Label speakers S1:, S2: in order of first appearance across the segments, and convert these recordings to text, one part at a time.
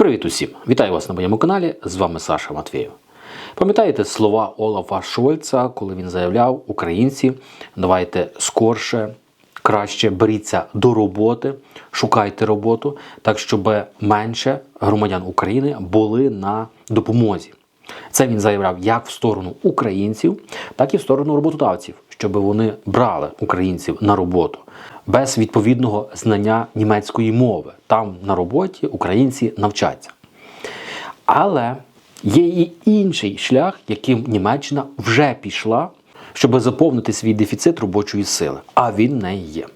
S1: Привіт усім! Вітаю вас на моєму каналі. З вами Саша Матвєєв. Пам'ятаєте слова Олафа Шольца, коли він заявляв українці, давайте скорше, краще беріться до роботи, шукайте роботу, так щоб менше громадян України були на допомозі. Це він заявляв як в сторону українців, так і в сторону роботодавців, щоб вони брали українців на роботу без відповідного знання німецької мови. Там на роботі українці навчаться. Але є і інший шлях, яким Німеччина вже пішла, щоб заповнити свій дефіцит робочої сили. А він не є.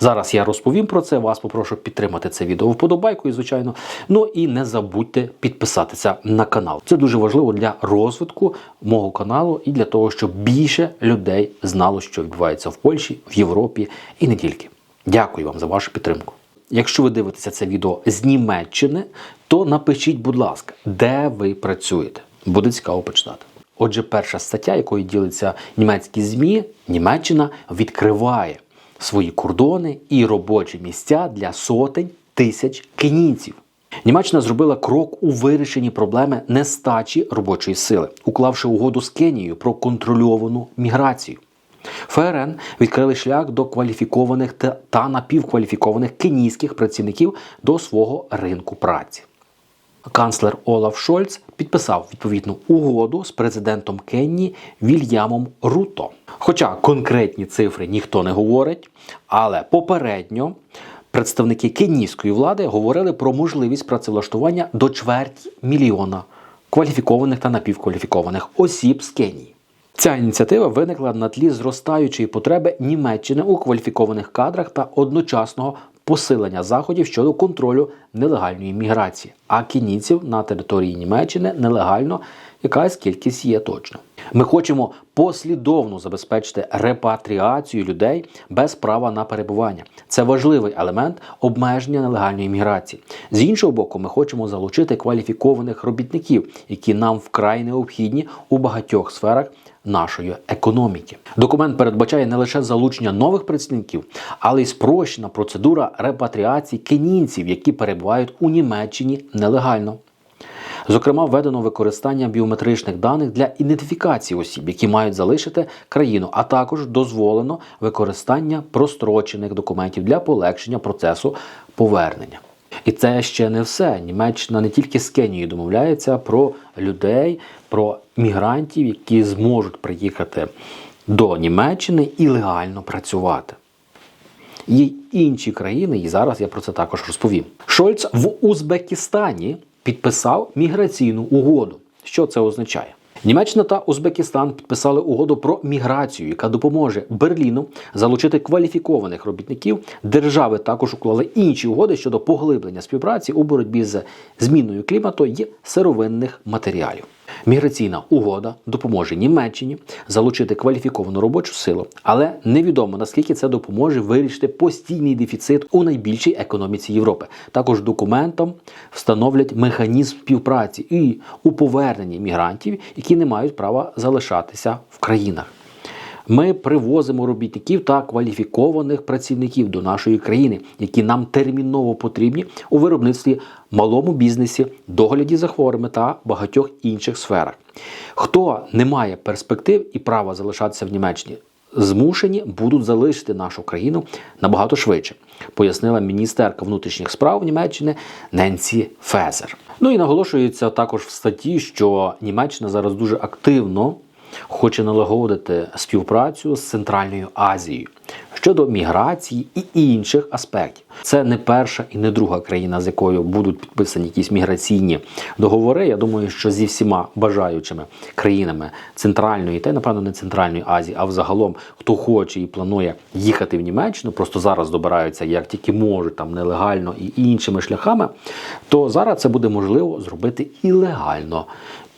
S1: Зараз я розповім про це. Вас попрошу підтримати це відео вподобайкою, звичайно. Ну і не забудьте підписатися на канал. Це дуже важливо для розвитку мого каналу і для того, щоб більше людей знало, що відбувається в Польщі, в Європі і не тільки. Дякую вам за вашу підтримку. Якщо ви дивитеся це відео з Німеччини, то напишіть, будь ласка, де ви працюєте. Буде цікаво почитати. Отже, перша стаття, якою ділиться німецькі ЗМІ, Німеччина відкриває свої кордони і робочі місця для сотень тисяч кенійців. Німеччина зробила крок у вирішенні проблеми нестачі робочої сили, уклавши угоду з Кенією про контрольовану міграцію. ФРН відкрили шлях до кваліфікованих та- напівкваліфікованих кенійських працівників до свого ринку праці. Канцлер Олаф Шольц підписав відповідну угоду з президентом Кенії Вільямом Руто. Хоча конкретні цифри ніхто не говорить, але попередньо представники кенійської влади говорили про можливість працевлаштування до чверті мільйона кваліфікованих та напівкваліфікованих осіб з Кенії. Ця ініціатива виникла на тлі зростаючої потреби Німеччини у кваліфікованих кадрах та одночасного посилення заходів щодо контролю нелегальної міграції, а кініців на території Німеччини нелегально якась кількість є точно. Ми хочемо послідовно забезпечити репатріацію людей без права на перебування. Це важливий елемент обмеження нелегальної міграції. З іншого боку, ми хочемо залучити кваліфікованих робітників, які нам вкрай необхідні у багатьох сферах нашої економіки. Документ передбачає не лише залучення нових працівників, але й спрощена процедура репатріації кенійців, які перебувають у Німеччині нелегально. Зокрема, введено використання біометричних даних для ідентифікації осіб, які мають залишити країну, а також дозволено використання прострочених документів для полегшення процесу повернення. І це ще не все. Німеччина не тільки з Кенією домовляється про людей, про мігрантів, які зможуть приїхати до Німеччини і легально працювати. Є інші країни, і зараз я про це також розповім. Шольц в Узбекистані підписав міграційну угоду. Що це означає? Німеччина та Узбекистан підписали угоду про міграцію, яка допоможе Берліну залучити кваліфікованих робітників. Держави також уклали інші угоди щодо поглиблення співпраці у боротьбі з зміною клімату і сировинних матеріалів. Міграційна угода допоможе Німеччині залучити кваліфіковану робочу силу, але невідомо наскільки це допоможе вирішити постійний дефіцит у найбільшій економіці Європи. Також документом встановлять механізм співпраці і у поверненні мігрантів, які не мають права залишатися в країнах. Ми привозимо робітників та кваліфікованих працівників до нашої країни, які нам терміново потрібні у виробництві, малому бізнесі, догляді за хворими та багатьох інших сферах. Хто не має перспектив і права залишатися в Німеччині, змушені будуть залишити нашу країну набагато швидше, пояснила міністерка внутрішніх справ Німеччини Ненсі Фезер. Ну і наголошується також в статті, що Німеччина зараз дуже активно хоче налагодити співпрацю з Центральною Азією щодо міграції і інших аспектів. Це не перша і не друга країна, з якою будуть підписані якісь міграційні договори. Я думаю, що зі всіма бажаючими країнами Центральної та й, напевно не Центральної Азії, а взагалом хто хоче і планує їхати в Німеччину, просто зараз добираються як тільки можуть там нелегально і іншими шляхами, то зараз це буде можливо зробити і легально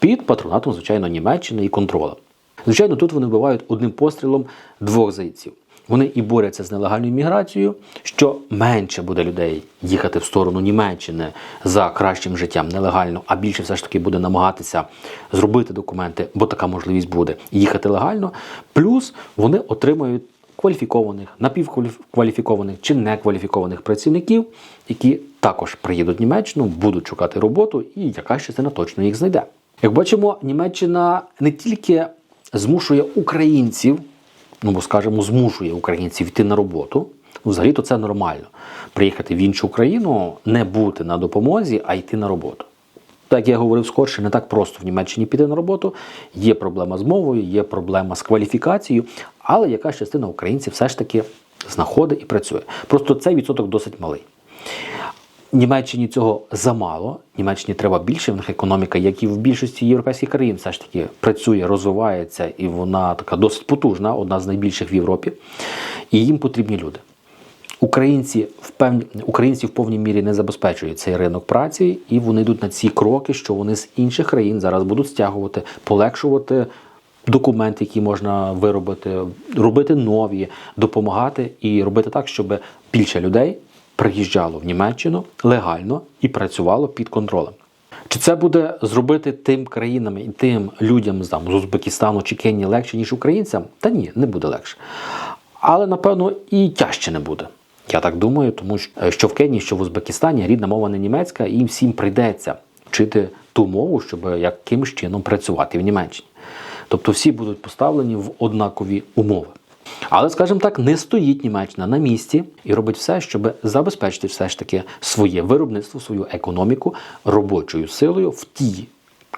S1: під патронатом, звичайно, Німеччини і контролем. Звичайно, тут вони вбивають одним пострілом двох зайців. Вони і борються з нелегальною міграцією, що менше буде людей їхати в сторону Німеччини за кращим життям нелегально, а більше все ж таки буде намагатися зробити документи, бо така можливість буде їхати легально. Плюс вони отримають кваліфікованих, напівкваліфікованих чи некваліфікованих працівників, які також приїдуть в Німеччину, будуть шукати роботу, і якась частина точно їх знайде. Як бачимо, Німеччина не тільки змушує українців, ну бо скажімо, змушує українців йти на роботу. Ну, взагалі-то це нормально. Приїхати в іншу країну, не бути на допомозі, а йти на роботу. Так я говорив скорше, не так просто в Німеччині піти на роботу. Є проблема з мовою, є проблема з кваліфікацією, але якась частина українців все ж таки знаходить і працює. Просто цей відсоток досить малий. Німеччині цього замало. Німеччині треба більше. В них економіка, як і в більшості європейських країн, все ж таки працює, розвивається, і вона така досить потужна, одна з найбільших в Європі. І їм потрібні люди. Українці в певні українці в повній мірі не забезпечують цей ринок праці, і вони йдуть на ці кроки, що вони з інших країн зараз будуть стягувати, полегшувати документи, які можна виробити, робити нові, допомагати і робити так, щоб більше людей приїжджало в Німеччину легально і працювало під контролем. Чи це буде зробити тим країнам і тим людям там, з Узбекистану чи Кенії легше, ніж українцям? Та ні, не буде легше. Але напевно і тяжче не буде. Я так думаю, тому що е, в Кенії, що в Узбекистані рідна мова не німецька, і всім прийдеться вчити ту мову, щоб якимось чином працювати в Німеччині. Тобто всі будуть поставлені в однакові умови. Але, скажімо так, не стоїть Німеччина на місці і робить все, щоб забезпечити все ж таки своє виробництво, свою економіку робочою силою в тій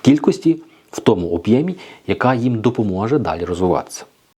S1: кількості, в тому об'ємі, яка їм допоможе далі розвиватися.